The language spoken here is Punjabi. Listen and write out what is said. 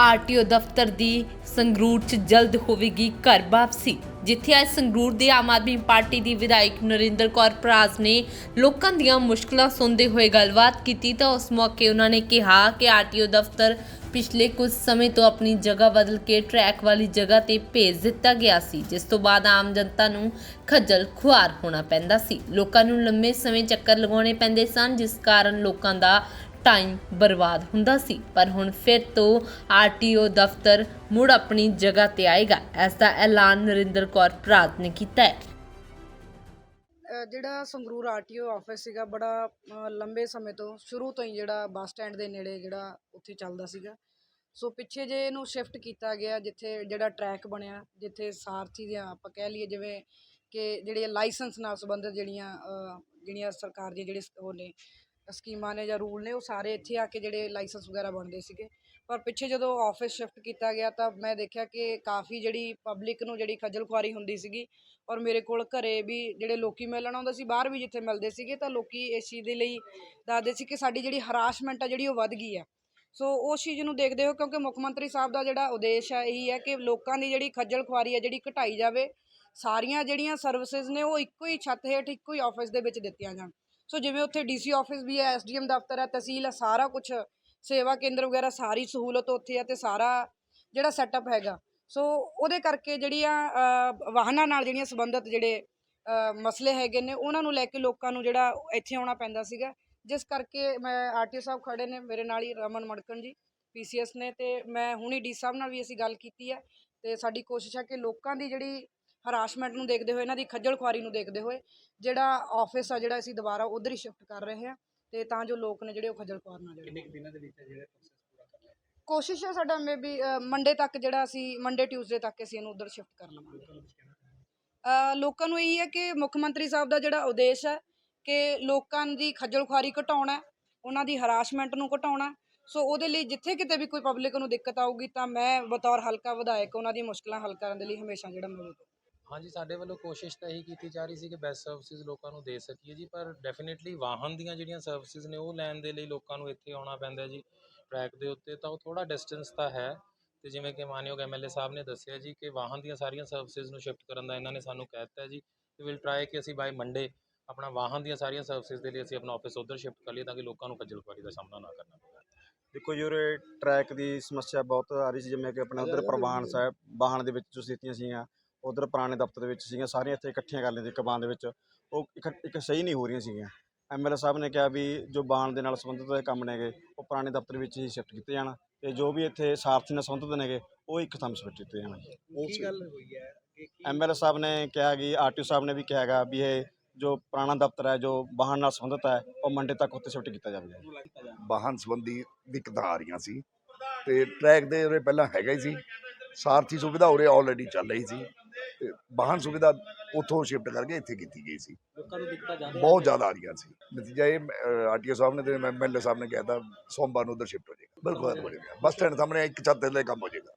ਆਰਟੀਓ ਦਫ਼ਤਰ ਦੀ ਸੰਗਰੂਰ 'ਚ ਜਲਦ ਹੋਵੇਗੀ ਘਰ ਵਾਪਸੀ, ਜਿੱਥੇ ਅੱਜ ਸੰਗਰੂਰ ਦੇ ਆਮ ਆਦਮੀ ਪਾਰਟੀ ਦੀ ਵਿਧਾਇਕ ਨਰਿੰਦਰ ਕੌਰ ਪ੍ਰਾਜ ਨੇ ਲੋਕਾਂ ਦੀਆਂ ਮੁਸ਼ਕਲਾਂ ਸੁਣਦੇ ਹੋਏ ਗੱਲਬਾਤ ਕੀਤੀ ਤਾਂ ਉਸ ਮੌਕੇ ਉਹਨਾਂ ਨੇ ਕਿਹਾ ਕਿ ਆਰਟੀਓ ਦਫ਼ਤਰ ਪਿਛਲੇ ਕੁਝ ਸਮੇਂ ਤੋਂ ਆਪਣੀ ਜਗ੍ਹਾ ਬਦਲ ਕੇ ਟਰੈਕ ਵਾਲੀ ਜਗ੍ਹਾ ਤੇ ਭੇਜ ਦਿੱਤਾ ਗਿਆ ਸੀ, ਜਿਸ ਤੋਂ ਬਾਅਦ ਆਮ ਜਨਤਾ ਨੂੰ ਖੱਜਲ ਖੁਆਰ ਹੋਣਾ ਪੈਂਦਾ ਸੀ। ਲੋਕਾਂ ਨੂੰ ਲੰਮੇ ਸਮੇਂ ਚੱਕਰ ਲਗਾਉਣੇ ਪੈਂਦੇ ਸਨ, ਜਿਸ ਕਾਰਨ ਲੋਕਾਂ ਦਾ ਟਾਈਮ ਬਰਬਾਦ ਹੁੰਦਾ ਸੀ, ਪਰ ਹੁਣ ਫਿਰ ਤੋਂ ਆਰਟੀਓ ਦਫ਼ਤਰ ਮੁੜ ਆਪਣੀ ਜਗ੍ਹਾ ਤੇ ਆਏਗਾ, ਇਸ ਦਾ ਐਲਾਨ ਨਰਿੰਦਰ ਕੌਰ ਪ੍ਰਾਤ ਨੇ ਕੀਤਾ ਹੈ। ਜਿਹੜਾ ਸੰਗਰੂਰ ਆਰਟੀਓ ਆਫਿਸ ਸੀਗਾ, ਬੜਾ ਲੰਬੇ ਸਮੇਂ ਤੋਂ, ਸ਼ੁਰੂ ਤੋਂ ਹੀ ਜਿਹੜਾ ਬੱਸ ਸਟੈਂਡ ਦੇ ਨੇੜੇ ਜਿਹੜਾ ਉੱਥੇ ਚੱਲਦਾ ਸੀਗਾ। ਸੋ ਪਿੱਛੇ ਜੇ ਇਹਨੂੰ ਸ਼ਿਫਟ ਕੀਤਾ ਗਿਆ, ਜਿੱਥੇ ਜਿਹੜਾ ਟਰੈਕ ਬਣਿਆ, ਜਿੱਥੇ ਸਾਰਥੀ ਦੀਆਂ ਆਪਾਂ ਕਹਿ ਲਈਏ ਜਿਵੇਂ ਕਿ ਜਿਹੜੇ ਲਾਇਸੈਂਸ ਨਾਲ ਸੰਬੰਧਿਤ ਜਿਹੜੀਆਂ ਜਿਹੜੀਆਂ ਸਰਕਾਰ ਦੀਆਂ ਜਿਹੜੇ ਉਹ ਨੇ ਸਕੀਮਾਂ ਨੇ ਜਾਂ ਰੂਲ ਨੇ, ਉਹ ਸਾਰੇ ਇੱਥੇ ਆ ਕੇ ਜਿਹੜੇ ਲਾਇਸੈਂਸ ਵਗੈਰਾ ਬਣਦੇ ਸੀਗੇ। ਪਰ ਪਿੱਛੇ ਜਦੋਂ ਆਫਿਸ ਸ਼ਿਫਟ ਕੀਤਾ ਗਿਆ ਤਾਂ ਮੈਂ ਦੇਖਿਆ ਕਿ ਕਾਫੀ ਜਿਹੜੀ ਪਬਲਿਕ ਨੂੰ ਜਿਹੜੀ ਖੱਜਲ ਖੁਆਰੀ ਹੁੰਦੀ ਸੀਗੀ ਔਰ ਮੇਰੇ ਕੋਲ ਘਰੇ ਵੀ ਜਿਹੜੇ ਲੋਕੀ ਮਿਲਣ ਆਉਂਦੇ ਸੀ, ਬਾਹਰ ਵੀ ਜਿੱਥੇ ਮਿਲਦੇ ਸੀਗੇ, ਤਾਂ ਲੋਕੀ ਇਸ ਚੀਜ਼ ਦੇ ਲਈ ਦੱਸਦੇ ਸੀ ਕਿ ਸਾਡੀ ਜਿਹੜੀ ਹਰਾਸਮੈਂਟ ਆ ਜਿਹੜੀ ਉਹ ਵੱਧ ਗਈ ਆ। ਸੋ ਉਸ ਚੀਜ਼ ਨੂੰ ਦੇਖਦੇ ਹੋ ਕਿਉਂਕਿ ਮੁੱਖ ਮੰਤਰੀ ਸਾਹਿਬ ਦਾ ਜਿਹੜਾ ਉਦੇਸ਼ ਹੈ ਇਹੀ ਹੈ ਕਿ ਲੋਕਾਂ ਦੀ ਜਿਹੜੀ ਖੱਜਲ ਖੁਆਰੀ ਹੈ ਜਿਹੜੀ ਘਟਾਈ ਜਾਵੇ, ਸਾਰੀਆਂ ਜਿਹੜੀਆਂ ਸਰਵਿਸਿਜ਼ ਨੇ ਉਹ ਇੱਕੋ ਹੀ ਛੱਤ ਹੇਠ ਇੱਕੋ ਹੀ ਆਫਿਸ ਦੇ ਵਿੱਚ ਦਿੱਤੀਆਂ ਜਾਣ। ਸੋ ਜਿਵੇਂ ਉੱਥੇ ਡੀਸੀ ਆਫਿਸ ਵੀ ਹੈ, ਐਸਡੀਐਮ ਦਫ਼ਤਰ ਹੈ, ਤਹਿਸੀਲ ਹੈ, ਸਾਰਾ ਕੁਝ ਸੇਵਾ ਕੇਂਦਰ ਵਗੈਰਾ ਸਾਰੀ ਸਹੂਲਤ ਉੱਥੇ ਹੈ ਤੇ ਸਾਰਾ ਜਿਹੜਾ ਸੈਟਅਪ ਹੈਗਾ। ਸੋ ਉਹਦੇ ਕਰਕੇ ਜਿਹੜੀਆਂ ਵਾਹਨਾਂ ਨਾਲ ਜਿਹੜੀਆਂ ਸੰਬੰਧਿਤ ਜਿਹੜੇ ਮਸਲੇ ਹੈਗੇ ਨੇ, ਉਹਨਾਂ ਨੂੰ ਲੈ ਕੇ ਲੋਕਾਂ ਨੂੰ ਜਿਹੜਾ ਇੱਥੇ ਆਉਣਾ ਪੈਂਦਾ ਸੀਗਾ। ਜਿਸ ਕਰਕੇ ਮੈਂ ਆਰਟੀਓ ਸਾਹਿਬ ਖੜੇ ਨੇ, ਮੇਰੇ ਨਾਲ ਹੀ ਰਮਨ ਮੜਕਣ ਜੀ ਪੀਸੀਐਸ ਨੇ ਤੇ ਮੈਂ ਹੁਣੀ ਡੀ ਸਾਹਿਬ ਨਾਲ ਵੀ ਅਸੀਂ ਗੱਲ ਕੀਤੀ ਹੈ। ਤੇ ਸਾਡੀ ਕੋਸ਼ਿਸ਼ ਹੈ ਕਿ ਲੋਕਾਂ ਦੀ ਜਿਹੜੀ ਹਰਾਸਮੈਂਟ ਨੂੰ ਦੇਖਦੇ ਹੋਏ ਇਹਨਾਂ ਦੀ ਖੱਜਲ ਖੁਆਰੀ ਨੂੰ ਦੇਖਦੇ ਹੋਏ ਜਿਹੜਾ ਆਫਿਸ ਆ ਜਿਹੜਾ ਅਸੀਂ ਦੁਬਾਰਾ ਉਧਰ ਹੀ ਸ਼ਿਫਟ ਕਰ ਰਹੇ ਹਾਂ ਤੇ ਤਾਂ ਜੋ ਲੋਕ ਨੇ ਜਿਹੜੇ ਉਹ ਖੱਜਲ ਖੁਆਰ ਨਾ ਜਿਹੜੇ ਦਿਨਾਂ ਦੇ ਵਿੱਚ ਜਿਹੜਾ ਕੋਸ਼ਿਸ਼ ਹੈ ਸਾਡਾ ਮੇਬੀ ਮੰਡੇ ਤੱਕ ਜਿਹੜਾ ਅਸੀਂ ਮੰਡੇ ਟਿਊਜ਼ਡੇ ਤੱਕ ਅਸੀਂ ਇਹਨੂੰ ਉਧਰ ਸ਼ਿਫਟ ਕਰ ਲਵਾਂਗੇ। ਲੋਕਾਂ ਨੂੰ ਇਹੀ ਹੈ ਕਿ ਮੁੱਖ ਮੰਤਰੀ ਸਾਹਿਬ ਦਾ ਜਿਹੜਾ ਉਦੇਸ਼ ਹੈ ਕਿ ਲੋਕਾਂ ਦੀ ਖੱਜਲ ਖੁਆਰੀ ਘਟਾਉਣਾ ਉਹਨਾਂ ਦੀ ਹਰਾਸਮੈਂਟ ਨੂੰ ਘਟਾਉਣਾ। ਸੋ ਉਹਦੇ ਲਈ ਜਿੱਥੇ ਕਿਤੇ ਵੀ ਕੋਈ ਪਬਲਿਕ ਨੂੰ ਦਿੱਕਤ ਆਊਗੀ ਤਾਂ ਮੈਂ ਬਤੌਰ ਹਲਕਾ ਵਿਧਾਇਕ ਉਹਨਾਂ ਦੀ ਮੁਸ਼ਕਲਾਂ ਹੱਲ ਕਰਨ ਦੇ ਲਈ ਹਮੇਸ਼ਾ ਜਿਹੜਾ ਮੌਜੂਦ ਹਾਂ ਹਾਂਜੀ ਸਾਡੇ ਵੱਲੋਂ ਕੋਸ਼ਿਸ਼ ਤਾਂ ਇਹੀ ਕੀਤੀ ਜਾ ਰਹੀ ਸੀ ਕਿ ਬੈਸਟ ਸਰਵਿਸਿਜ਼ ਲੋਕਾਂ ਨੂੰ ਦੇ ਸਕੀਏ ਜੀ ਪਰ ਡੈਫੀਨਿਟਲੀ ਵਾਹਨ ਦੀਆਂ ਜਿਹੜੀਆਂ ਸਰਵਿਸਿਜ਼ ਨੇ ਉਹ ਲੈਣ ਦੇ ਲਈ ਲੋਕਾਂ ਨੂੰ ਇੱਥੇ ਆਉਣਾ ਪੈਂਦਾ ਜੀ ਟਰੈਕ ਦੇ ਉੱਤੇ ਤਾਂ ਉਹ ਥੋੜਾ ਡਿਸਟੈਂਸ ਤਾਂ ਹੈ। ਤੇ ਜਿਵੇਂ ਕਿ ਮਾਨਯੋਗ ਐਮਐਲਏ ਸਾਹਿਬ ਨੇ ਦੱਸਿਆ ਜੀ ਕਿ ਵਾਹਨ ਦੀਆਂ ਸਾਰੀਆਂ ਸਰਵਿਸਿਜ਼ ਨੂੰ ਸ਼ਿਫਟ ਕਰਨ ਦਾ ਇਹਨਾਂ ਨੇ ਸਾਨੂੰ ਕਹਿ ਦਿੱਤਾ ਜੀ ਤੇ ਵਿਲ ਟਰਾਈ ਕਿ ਅਸੀਂ ਬਾਈ ਮੰਡੇ ਆਪਣਾ ਵਾਹਨ ਦੀਆਂ ਸਾਰੀਆਂ ਸਰਵਿਸਿਜ਼ ਦੇ ਲਈ ਅਸੀਂ ਆਪਣਾ ਆਫਿਸ ਉਧਰ ਸ਼ਿਫਟ ਕਰ ਲਈਏ ਤਾਂ ਕਿ ਲੋਕਾਂ ਨੂੰ ਖੱਜਲ ਖੁਆਰੀ ਦਾ ਸਾਹਮਣਾ ਨਾ ਕਰਨਾ ਪਵੇ। ਦੇਖੋ ਜੀ ਉਰੇ ਟਰੈਕ ਦੀ ਸਮੱਸਿਆ ਬਹੁਤ ਆ ਰਹੀ ਸੀ ਜਿਵੇਂ ਕਿ ਆਪਣੇ ਉਧਰ ਪ੍ਰਵਾਨ ਸਾਹਿਬ ਵਾਹਨ ਦੇ ਵਿੱਚ ਜੋ ਸਥਿਤੀਆਂ ਸੀਗੀਆਂ ਉਧਰ ਪੁਰਾਣੇ ਦਫ਼ਤਰ ਦੇ ਵਿੱਚ ਸੀਗੀਆਂ ਸਾਰੀਆਂ ਇੱਥੇ ਇਕੱਠੀਆਂ ਕਰ ਲੈਂਦੇ ਕਬਾਨ ਦੇ ਵਿੱਚ। ਉਹ ਇੱਕ ਇੱਕ ਸਹੀ ਨਹੀਂ ਹੋ ਰਹੀਆਂ ਸੀਗੀਆਂ। ਐਮਐਲਏ ਸਾਹਿਬ ਨੇ ਕਿਹਾ ਵੀ ਜੋ ਵਾਹਨ ਦੇ ਨਾਲ ਸੰਬੰਧਿਤ ਕੰਮ ਨੇਗੇ ਉਹ ਪੁਰਾਣੇ ਦਫ਼ਤਰ ਵਿੱਚ ਹੀ ਸ਼ਿਫਟ ਕੀਤੇ ਜਾਣ ਤੇ ਜੋ ਵੀ ਇੱਥੇ ਸਾਰਥੀ ਨਾਲ ਸੰਬੰਧਿਤ ਨੇਗੇ ਉਹ ਇੱਕ ਥਾਂ ਸ਼ਿਫਟ ਕੀਤੇ ਜਾਣ। ਕੀ ਗੱਲ ਹੋਈ ਹੈ? ਕਿ ਕੀ ਐਮਐਲਏ ਸਾਹਿਬ ਨੇ ਕਿਹਾ ਕਿ ਆਰਟੀਓ ਸਾਹਿਬ ਨੇ ਵੀ ਕਿਹਾਗਾ ਵੀ ਇਹ ਜੋ ਪੁਰਾਣਾ ਦਫ਼ਤਰ ਹੈ ਜੋ ਵਾਹਨ ਨਾਲ ਸੰਬੰਧਿਤ ਹੈ ਉਹ ਮੰਡੇ ਤੱਕ ਉੱਥੇ ਸ਼ਿਫਟ ਕੀਤਾ ਜਾਵੇਗਾ ਨੂੰ ਲੱਗਦਾ ਜਾਂ ਵਾਹਨ ਸੰਬੰਧੀ ਦਿੱਕਤਾਂ ਆ ਰਹੀਆਂ ਸੀ ਤੇ ਟਰੈਕ ਦੇ ਉਰੇ ਪਹਿਲਾਂ ਹੈਗਾ ਹੀ ਸੀ। ਸਾਰਥੀ ਸੁਵਿਧਾ ਉਰੇ ਆਲਰੇਡੀ ਚੱਲ ਰਹੀ ਸੀ। ਵਾਹਨ ਸੁਵਿਧਾ ਉੱਥੋਂ ਸ਼ਿਫਟ ਕਰਕੇ ਇੱਥੇ ਕੀਤੀ ਗਈ ਸੀ। ਲੋਕਾਂ ਨੂੰ ਦਿੱਕਤਾਂ ਜ਼ਿਆਦਾ ਬਹੁਤ ਜ਼ਿਆਦਾ ਆ ਰਹੀਆਂ ਸੀ। ਨਤੀਜਾ ਇਹ ਆਰਟੀਓ ਸਾਹਿਬ ਨੇ ਤੇ ਐਮਐਲਏ ਸਾਹਿਬ ਨੇ ਕਿਹਾ ਤਾਂ ਸੋਮਵਾਰ ਨੂੰ ਉਧਰ ਸ਼ਿਫਟ ਹੋ ਜਾਏਗਾ। ਬਿਲਕੁਲ ਜਾਏਗਾ ਬੱਸ ਸਟੈਂਡ ਸਾਹਮਣੇ ਇੱਕ ਛੱਤ ਥੱਲੇ ਕੰਮ ਹੋ ਜਾਏਗਾ।